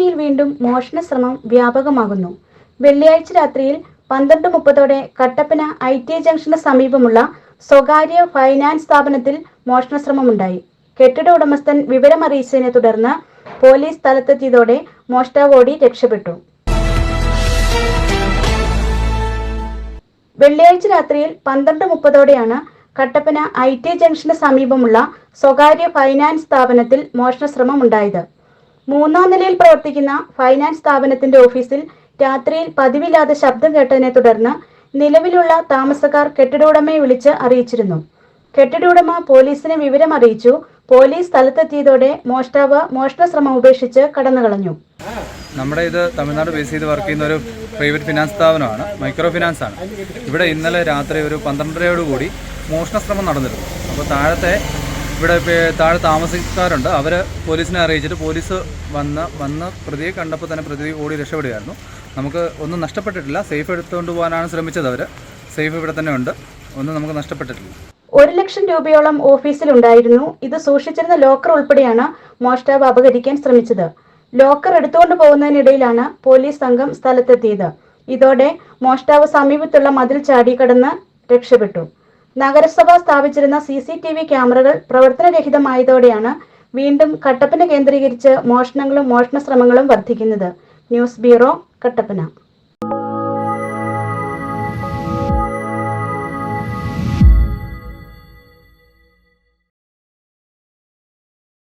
കട്ടപ്പനയിൽ വീണ്ടും മോഷണ ശ്രമം വ്യാപകമാകുന്നു. വെള്ളിയാഴ്ച രാത്രിയിൽ പന്ത്രണ്ട് മുപ്പതോടെ കട്ടപ്പന ഐ ടി ജംഗ്ഷന് സമീപമുള്ള സ്വകാര്യ ഫൈനാൻസ് സ്ഥാപനത്തിൽ മോഷണ ശ്രമമുണ്ടായി കെട്ടിട ഉടമസ്ഥൻ വിവരമറിയിച്ചതിനെ തുടർന്ന് പോലീസ് സ്ഥലത്തെത്തിയതോടെ മോഷ്ടാവ് ഓടി രക്ഷപ്പെട്ടു. വെള്ളിയാഴ്ച രാത്രിയിൽ പന്ത്രണ്ട് മുപ്പതോടെയാണ് കട്ടപ്പന ഐ ടി ജംഗ്ഷന് സമീപമുള്ള സ്വകാര്യ ഫൈനാൻസ് സ്ഥാപനത്തിൽ മോഷണ ശ്രമം ഉണ്ടായത് മൂന്നാം നിലയിൽ പ്രവർത്തിക്കുന്ന ഫൈനാൻസ് സ്ഥാപനത്തിന്റെ ഓഫീസിൽ രാത്രിയിൽ പതിവില്ലാതെ ശബ്ദം കേട്ടതിനെ തുടർന്ന് നിലവിലുള്ള താമസക്കാർ കെട്ടിട ഉടമയെ വിളിച്ച് അറിയിച്ചിരുന്നു. കെട്ടിട ഉടമ പോലീസിനെ വിവരം അറിയിച്ചു. പോലീസ് സ്ഥലത്തെത്തിയതോടെ മോഷ്ടാവ് മോഷണ ശ്രമം ഉപേക്ഷിച്ച് കടന്നു കളഞ്ഞു നമ്മുടെ ഇത് തമിഴ്നാട് ബേസ് ചെയ്ത് വർക്ക് ചെയ്യുന്ന ഒരു പ്രൈവറ്റ് ഫിനാൻസ് സ്ഥാപനമാണ് മൈക്രോ ഫിനാൻസ് ആണ്. ഇവിടെ ഇന്നലെ രാത്രി ഒരു പന്ത്രണ്ടരയോടുകൂടി മോഷണ ശ്രമം നടന്നിരുന്നു. അപ്പോൾ താഴത്തെ ഇവിടെ താഴെ താമസക്കാരുണ്ട്. അവർ പോലീസിനെ അറിയിച്ചിട്ട് പോലീസ് വന്ന് വന്ന് പ്രതിയെ കണ്ടപ്പോൾ തന്നെ പ്രതി ഓടി രക്ഷപ്പെടുകയായിരുന്നു. നമുക്ക് ഒന്നും നഷ്ടപ്പെട്ടിട്ടില്ല. സേഫ് എടുത്തുകൊണ്ട് പോകാനാണ് ശ്രമിച്ചത് അവർ സേഫ് ഇവിടെ തന്നെ ഉണ്ട്. ഒന്നും നമുക്ക് നഷ്ടപ്പെട്ടിട്ടില്ല. ഒരു ലക്ഷം രൂപയോളം ഓഫീസിലുണ്ടായിരുന്നു ഇത് സൂക്ഷിച്ചിരുന്ന ലോക്കർ ഉൾപ്പെടെയാണ് മോഷ്ടാവ് അപഹരിക്കാൻ ശ്രമിച്ചത്. ലോക്കർ എടുത്തുകൊണ്ട് പോകുന്നതിനിടയിലാണ് പോലീസ് സംഘം സ്ഥലത്തെത്തിയത്. ഇതോടെ മോഷ്ടാവ് സമീപത്തുള്ള മതിൽ ചാടി കടന്ന് രക്ഷപ്പെട്ടു. നഗരസഭ സ്ഥാപിച്ചിരുന്ന സി സി ടി വി ക്യാമറകൾ പ്രവർത്തനരഹിതമായതോടെയാണ് വീണ്ടും കട്ടപ്പന കേന്ദ്രീകരിച്ച് മോഷണങ്ങളും മോഷണ ശ്രമങ്ങളും വർദ്ധിക്കുന്നത്. News bureau Kattappana.